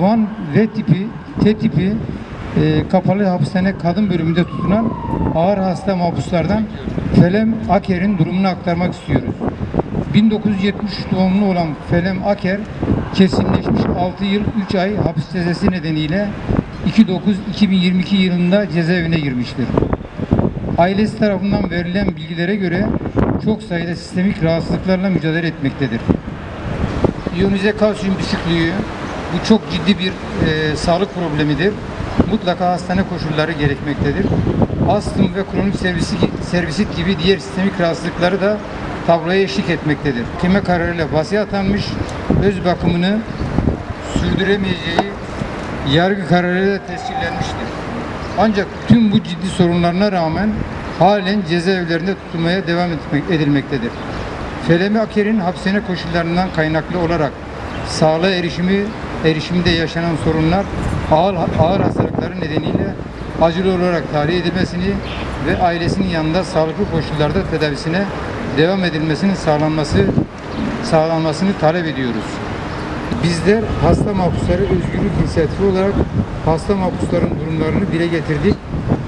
Van V tipi, T tipi e, kapalı hapishane kadın bölümünde tutulan ağır hasta mahpuslardan Felem Aker'in durumunu aktarmak istiyoruz. 1973 doğumlu olan Felem Aker kesinleşmiş 6 yıl 3 ay hapis cezası nedeniyle 2-9-2022 yılında cezaevine girmiştir. Ailesi tarafından verilen bilgilere göre çok sayıda sistemik rahatsızlıklarla mücadele etmektedir. İyonize kalsiyum düşüklüğü bu çok ciddi bir e, sağlık problemidir. Mutlaka hastane koşulları gerekmektedir. Astım ve kronik servisi, servisit gibi diğer sistemik rahatsızlıkları da tabloya eşlik etmektedir. Kime kararıyla vasiye atanmış, öz bakımını sürdüremeyeceği yargı kararıyla tescillenmiştir. Ancak tüm bu ciddi sorunlarına rağmen halen cezaevlerinde tutulmaya devam edilmektedir. Felemi Aker'in hapishane koşullarından kaynaklı olarak sağlığa erişimi erişimde yaşanan sorunlar ağır, ağır hastalıkları nedeniyle acil olarak tahliye edilmesini ve ailesinin yanında sağlıklı koşullarda tedavisine devam edilmesinin sağlanması sağlanmasını talep ediyoruz. Bizler hasta mahpusları özgürlük inisiyatifi olarak hasta mahpusların durumlarını dile getirdik.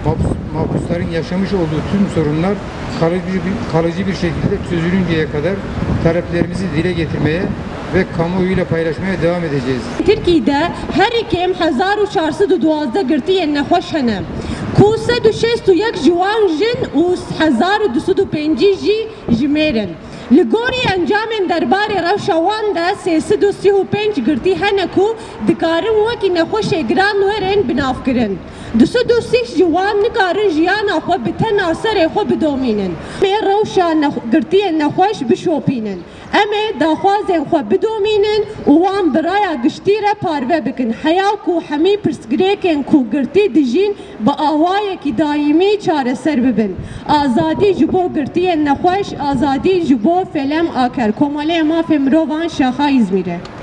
Mahpus, mahpusların yaşamış olduğu tüm sorunlar kalıcı bir, kalıcı bir şekilde çözülünceye kadar taleplerimizi dile getirmeye ve kamuoyuyla paylaşmaya devam edeceğiz. Türkiye'de her iki em hazar u çarsı du duazda girtiyen nehoş hanem. Kusa du şestu yak jivan jin u hazar du sudu penci ji jimerin. Li gorî encamên derbarê rewşa wan de sêsid û sih û pênc girtî hene ku dikarin wekî nexweşê giran werin binav kirin. Du sed û sih jiyana xwe bi tena serê xwe bidomînin. Bê rewşa girtiyên nexweş. نخوش بشوپینن اما داخوازن خو بدومینن و وان برایا گشتیره پاروه بکن حیا کو همی پرسگریکن کو گرتی دجین با آوای کی دائمی چاره سر ببن آزادی جبو گرتی نخوش آزادی جبو فلم آکر کماله ما فمروان شاخا İzmir'e